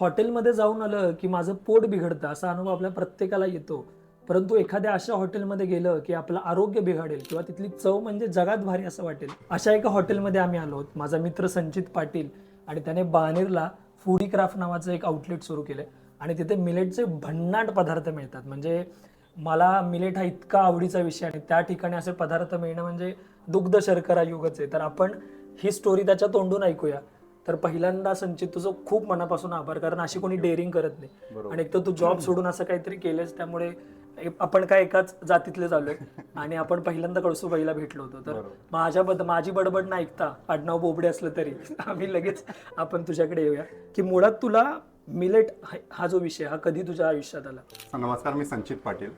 हॉटेलमध्ये जाऊन आलं की माझं पोट बिघडतं असा अनुभव आपल्या प्रत्येकाला येतो. परंतु एखाद्या अशा हॉटेलमध्ये गेलं की आपलं आरोग्य बिघडेल किंवा तिथली चव म्हणजे जगात भारी असं वाटेल. अशा एका हॉटेलमध्ये आम्ही आलो आहोत माझा मित्र संचित पाटील आणि त्याने बानेरला फूडी क्राफ्ट नावाचं एक आउटलेट सुरू केलं आणि तिथे मिलेटचे भन्नाट पदार्थ मिळतात. म्हणजे मला मिलेट हा इतका आवडीचा विषय आणि त्या ठिकाणी असे पदार्थ मिळणं म्हणजे दुग्ध शर्करा युगच आहे. तर आपण ही स्टोरी त्याच्या तोंडून ऐकूया. तर पहिल्यांदा संचित तुझं खूप मनापासून आभार. कारण अशी कोणी डेअरिंग करत नाही. आणि एक तर तू जॉब सोडून असं काहीतरी केलंस त्यामुळे आपण काय एकाच जातीतले झालोय. आणि आपण पहिल्यांदा कळसूबाईला भेटलो होतो. तर. माझ्या बद माझी बडबड न ऐकता आडनाव बोबडे असलं तरी आम्ही लगेच आपण तुझ्याकडे येऊया. की मुळात तुला मिलेट हा जो विषय हा कधी तुझ्या आयुष्यात आला? नमस्कार मी संचित पाटील.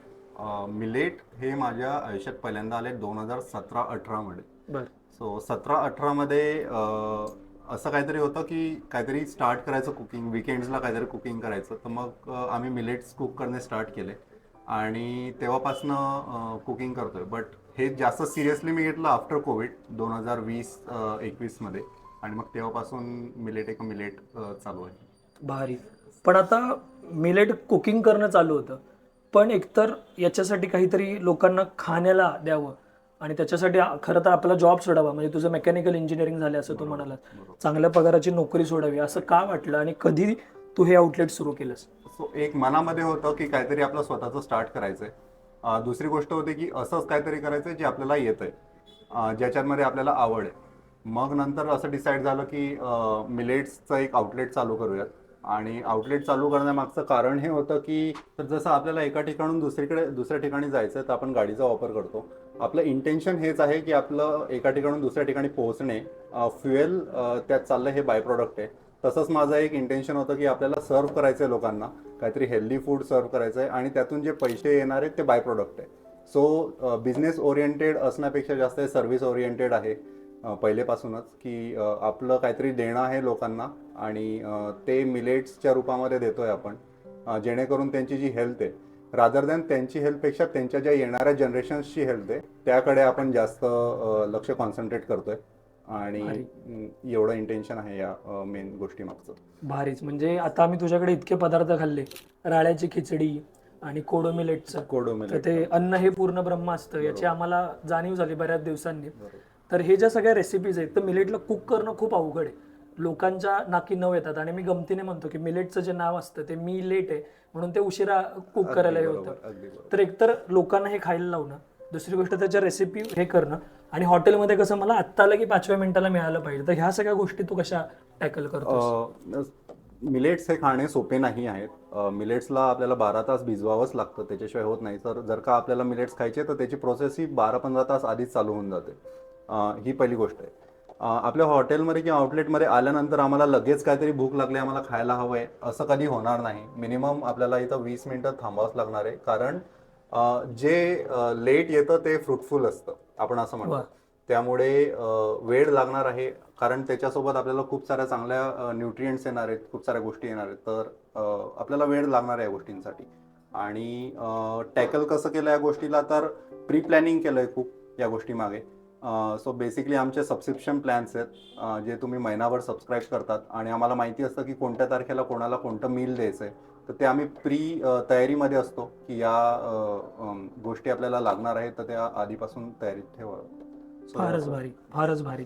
मिलेट हे माझ्या आयुष्यात पहिल्यांदा आले दोन हजार सतरा अठरामध्ये बर. सो सतरा अठरामध्ये असं काहीतरी होतं की काहीतरी स्टार्ट करायचं कुकिंग विकेंड्सला काहीतरी कुकिंग करायचं. तर मग आम्ही मिलेट्स कुक करणे स्टार्ट केले. आणि तेव्हापासनं कुकिंग करतोय. बट हे जास्त सिरियसली मी घेतलं आफ्टर कोविड दोन हजार वीस एकवीसमध्ये आणि मग तेव्हापासून मिलेट एक मिलेट चालू आहे. भारी. पण आता मिलेट कुकिंग करणं चालू होतं. पण एकतर याच्यासाठी काहीतरी लोकांना खाण्याला द्यावं. आणि त्याच्यासाठी खरं तर आपला जॉब सोडावा. म्हणजे तुझं मेकॅनिकल इंजिनिअरिंग झालं असं तू बरोबर. चांगल्या पगाराची नोकरी सोडावी असं का वाटलं आणि कधी तू हे आउटलेट सुरू केलंस? सो एक मनामध्ये होतं की काहीतरी आपलं स्वतःचं स्टार्ट करायचंय. दुसरी गोष्ट होती की असंच काहीतरी करायचंय जे आपल्याला येतंय. ज्याच्यामध्ये आपल्याला आवड आहे. मग नंतर असं डिसाईड झालं की मिलेट्सचं एक आउटलेट चालू करूयात. आणि आउटलेट चालू करण्यामागचं कारण हे होतं की तर जसं आपल्याला एका ठिकाणून दुसरीकडे दुसऱ्या ठिकाणी जायचं तर आपण गाडीचा वापर करतो. आपलं इंटेन्शन हेच आहे की आपलं एका ठिकाणून दुसऱ्या ठिकाणी पोहोचणे फ्युएल त्यात चाललं हे बाय प्रॉडक्ट आहे. तसंच माझं एक इंटेन्शन होतं की आपल्याला सर्व करायचं आहे लोकांना काहीतरी हेल्दी फूड सर्व करायचं आहे आणि त्यातून जे पैसे येणार आहेत ते बाय प्रॉडक्ट आहे सो बिझनेस ओरिएंटेड असण्यापेक्षा जास्त सर्व्हिस ओरिएंटेड आहे पहिलेपासूनच की आपलं काहीतरी देणं आहे लोकांना आणि ते मिलेट्सच्या रूपामध्ये देतोय आपण जेणेकरून त्यांची जी हेल्थ आहे रादर दॅन त्यांची हेल्थपेक्षा त्यांच्या ज्या येणाऱ्या जनरेशन्सची हेल्थ आहे त्याकडे आपण जास्त लक्ष कॉन्सन्ट्रेट करतोय. आणि एवढं इंटेन्शन आहे या मेन गोष्टी मागचं. भारीच. म्हणजे आता आम्ही तुझ्याकडे इतके पदार्थ खाल्ले. राळ्याची खिचडी आणि कोडो मिलेटचं कोडो तर मिलेट ते अन्न हे पूर्ण ब्रह्म असतं याची आम्हाला जाणीव झाली बऱ्याच दिवसांनी. तर हे ज्या सगळ्या रेसिपीज आहेत तर मिलेटला कुक करणं खूप अवघड आहे. लोकांच्या नाकी नव येतात. आणि मी गमतीने म्हणतो की मिलेटचं जे नाव असतं ते मी लेट आहे म्हणून ते उशिरा कुक करायला हे होतं. तर एकतर लोकांना हे खायला लावणं दुसरी गोष्ट त्याच्या रेसिपी हे करणं आणि हॉटेलमध्ये कसं मला आत्ता आलं की पाचव्या मिनिटाला मिळालं पाहिजे. तर ह्या सगळ्या गोष्टी तू कशा टॅकल करतो मिलेट्स हे खाणे सोपे नाही आहेत. मिलेट्सला आपल्याला बारा तास भिजवावंच लागतं त्याच्याशिवाय होत नाही. तर जर का आपल्याला मिलेट्स खायचे तर त्याची प्रोसेस ही बारा पंधरा तास आधीच चालू होऊन जाते. ही पहिली गोष्ट आहे. आपल्या हॉटेलमध्ये किंवा आउटलेटमध्ये आल्यानंतर आम्हाला लगेच काहीतरी भूक लागली आम्हाला खायला हवं आहे असं कधी होणार नाही. मिनिमम आपल्याला इथं वीस मिनिटं थांबावंच लागणार आहे. कारण जे लेट येतं ते फ्रुटफुल असतं आपण असं म्हणतो. त्यामुळे वेळ लागणार आहे. कारण त्याच्यासोबत आपल्याला खूप साऱ्या चांगल्या न्यूट्रिएंट्स येणार आहेत खूप साऱ्या गोष्टी येणार आहेत. तर आपल्याला वेळ लागणार आहे या गोष्टींसाठी. आणि टॅकल कसं केलं या गोष्टीला? तर प्री प्लॅनिंग केलं आहे खूप या गोष्टी मागे सो बेसिकली आमचे सबस्क्रिप्शन प्लॅन्स आहेत जे तुम्ही महिनाभर सबस्क्राईब करतात. आणि आम्हाला माहिती असतं की कोणत्या तारखेला कोणाला कोणतं मील द्यायचं आहे तर ते आम्ही प्री तयारीमध्ये असतो की या गोष्टी आपल्याला लागणार आहेत तर त्या आधीपासून तयारीत ठेवावं फारच भारी फारच भारी.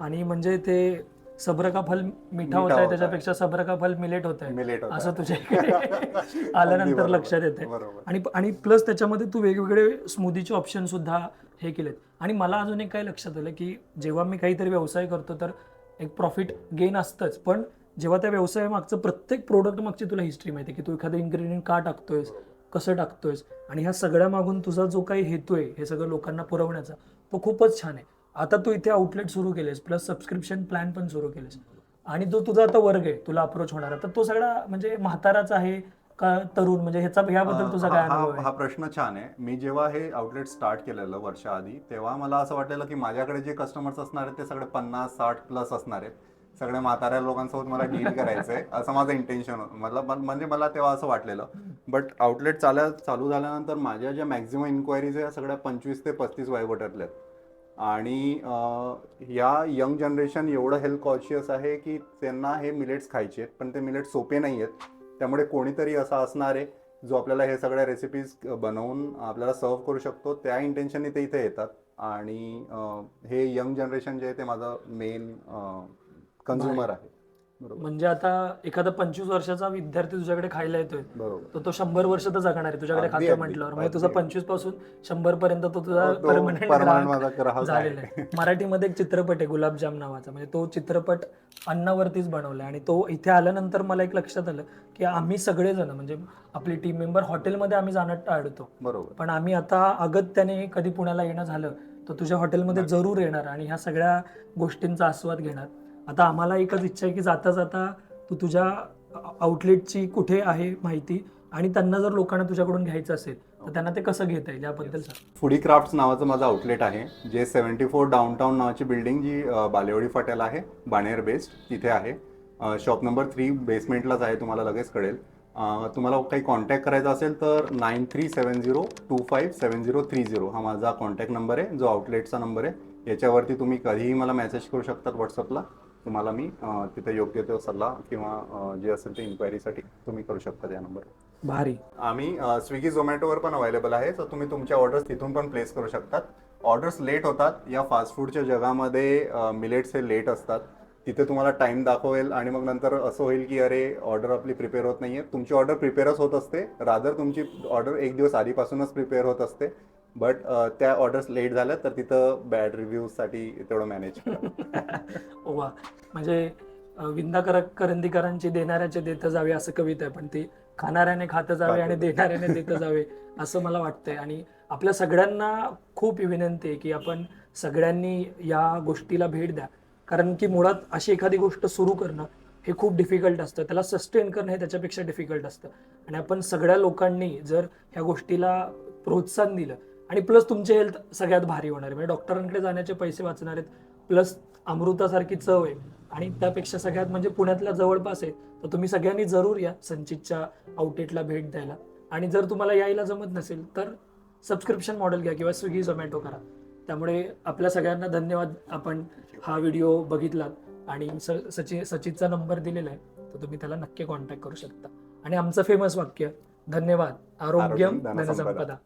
आणि म्हणजे ते सब्र का फल मिठा होत आहे त्याच्यापेक्षा सब्र का फल मिलेट होत आहे. असं तुझ्या इकडे आल्यानंतर. लक्षात येते आणि आणि प्लस त्याच्यामध्ये तू वेगवेगळे स्मूदीचे ऑप्शन सुद्धा हे केलेत. आणि मला अजून एक काय लक्षात आलं की जेव्हा मी काहीतरी व्यवसाय करतो तर एक प्रॉफिट गेन असतंच. पण जेव्हा त्या व्यवसायामागचं प्रत्येक प्रोडक्ट मागची तुला हिस्ट्री माहिती की तू एखादं इन्ग्रेडियंट का टाकतोयस कसं टाकतोयस? आणि ह्या सगळ्या मागून तुझा जो काही हेतू आहे हे सगळं लोकांना पुरवण्याचा तो खूपच छान आहे. आता तू इथे आउटलेट सुरू केलेस प्लस सबस्क्रिप्शन प्लॅन पण सुरू केलेस. आणि जो तुझा आता वर्ग आहे तुला अप्रोच होणार तर तो सगळा म्हणजे म्हाताराचा आहे का तरुण? म्हणजे ह्याचा ह्याबद्दल तुझा काय हा- अनुभव आहे प्रश्न छान आहे. मी जेव्हा हे आउटलेट स्टार्ट केलेलं वर्षाआधी तेव्हा मला असं वाटलेलं की माझ्याकडे जे कस्टमर्स असणार आहेत ते सगळे पन्नास साठ प्लस असणार आहेत. सगळ्या म्हाताऱ्या लोकांसोबत मला डील करायचंय असं माझं इंटेन्शन होतं. मला- म्हणजे मला तेव्हा असं वाटलेलं. बट आउटलेट चाल्या चालू झाल्यानंतर माझ्या ज्या मॅक्झिमम इन्क्वायरीज आहे सगळ्या पंचवीस ते पस्तीस वयोगटातल्या आहेत. आणि या यंग जनरेशन एवढं हेल्थ कॉन्शियस आहे की त्यांना हे मिलेट्स खायचे आहेत पण ते मिलेट सोपे नाही आहेत. त्यामुळे कोणीतरी असा असणार आहे जो आपल्याला हे सगळ्या रेसिपीज बनवून आपल्याला सर्व करू शकतो. त्या इंटेन्शनने ते इथे येतात. आणि हे यंग जनरेशन जे आहे ते माझं मेन कन्झ्युमर आहे. बरोबर. म्हणजे आता एखादा पंचवीस वर्षाचा विद्यार्थी तुझ्याकडे खायला येतोय बरोबर. तर तो शंभर वर्ष तर जगणार आहे तुझ्याकडे अगदी, खातोय अगदी, म्हटल्यावर. म्हणजे अगदी. तुझा पंचवीसपासून शंभर पर्यंत तो तुझा तो परमनंट permanent माझा ग्राहक झालेला आहे. आहे मराठीमध्ये एक चित्रपट आहे गुलाबजाम नावाचा. म्हणजे तो चित्रपट अन्नावरतीच बनवलाय. आणि तो इथे आल्यानंतर मला एक लक्षात आलं की आम्ही सगळेजण म्हणजे आपली टीम मेंबर हॉटेलमध्ये आम्ही जाणं टाळतो. बरोबर. पण आम्ही आता अगत्याने कधी पुण्याला येणं झालं तर तुझ्या हॉटेलमध्ये जरूर येणार आणि ह्या सगळ्या गोष्टींचा आस्वाद घेणार. आता आम्हाला एकच इच्छा आहे की जाता जाता तू तुझ्या आउटलेटची कुठे आहे माहिती आणि त्यांना जर लोकांना तुझ्याकडून घ्यायचं असेल तर त्यांना ते कसं घेता येईल याबद्दल सांग. फुडी क्राफ्ट्स नावाचं माझं आउटलेट आहे जे सेव्हन्टी फोर डाऊनटाऊन नावाची बिल्डिंग जी बालेवाडी फाट्याला आहे बाणेर बेस्ड तिथे आहे. शॉप नंबर थ्री बेसमेंटलाच आहे तुम्हाला लगेच कळेल. तुम्हाला काही कॉन्टॅक्ट करायचा असेल तर nine three seven zero two five seven zero three zero हा माझा कॉन्टॅक्ट नंबर आहे जो आउटलेटचा नंबर आहे. याच्यावरती तुम्ही कधीही मला मेसेज करू शकतात व्हॉट्सअपला तुम्हाला मी तिथे योग्य तो सल्ला किंवा जे असेल ते इन्क्वायरीसाठी तुम्ही करू शकता या नंबर भारी. आम्ही स्विगी झोमॅटोवर पण अवेलेबल आहे तर तुम्ही तुमच्या ऑर्डर्स तिथून पण प्लेस करू शकतात. ऑर्डर्स लेट होतात या फास्ट फूडच्या जगामध्ये मिलेट्स हे लेट असतात. तिथे तुम्हाला टाइम दाखवेल आणि मग नंतर असं होईल की अरे ऑर्डर आपली प्रिपेअर होत नाहीये. तुमची ऑर्डर प्रिपेअरच होत असते. रादर तुमची ऑर्डर एक दिवस आधीपासूनच प्रिपेअर होत असते. बट त्या ऑर्डर्स लेट झाल्या तर तिथं बॅड रिव्ह्यूजसाठी तेवढं मॅनेज करा वा म्हणजे विंदा कर करंदीकरांची देणाऱ्याचे देत जावे असं कविता आहे पण ती खाणाऱ्याने खात जावे आणि देणाऱ्याने देत जावे असं मला वाटतंय. आणि आपल्या सगळ्यांना खूप विनंती आहे की आपण सगळ्यांनी या गोष्टीला भेट द्या. कारण की मुळात अशी एखादी गोष्ट सुरू करणं हे खूप डिफिकल्ट असतं. त्याला सस्टेन करणं हे त्याच्यापेक्षा डिफिकल्ट असतं. आणि आपण सगळ्या लोकांनी जर ह्या गोष्टीला प्रोत्साहन दिलं आणि प्लस तुमचे हेल्थ सगळ्यात भारी होणार आहे. म्हणजे डॉक्टरांकडे जाण्याचे पैसे वाचणार आहेत. प्लस अमृतासारखी चव आहे. आणि त्यापेक्षा सगळ्यात म्हणजे पुण्यातल्या जवळपास आहे तर तुम्ही सगळ्यांनी जरूर या संचितच्या आउटलेटला भेट द्यायला. आणि जर तुम्हाला यायला जमत नसेल तर सबस्क्रिप्शन मॉडेल घ्या किंवा स्विगी झोमॅटो करा. त्यामुळे आपल्या सगळ्यांना धन्यवाद. आपण हा व्हिडिओ बघितलात. आणि स सचिन सचितचा नंबर दिलेला आहे तर तुम्ही त्याला नक्की कॉन्टॅक्ट करू शकता. आणि आमचं फेमस वाक्य धन्यवाद. आरोग्यम. धनसंपदा.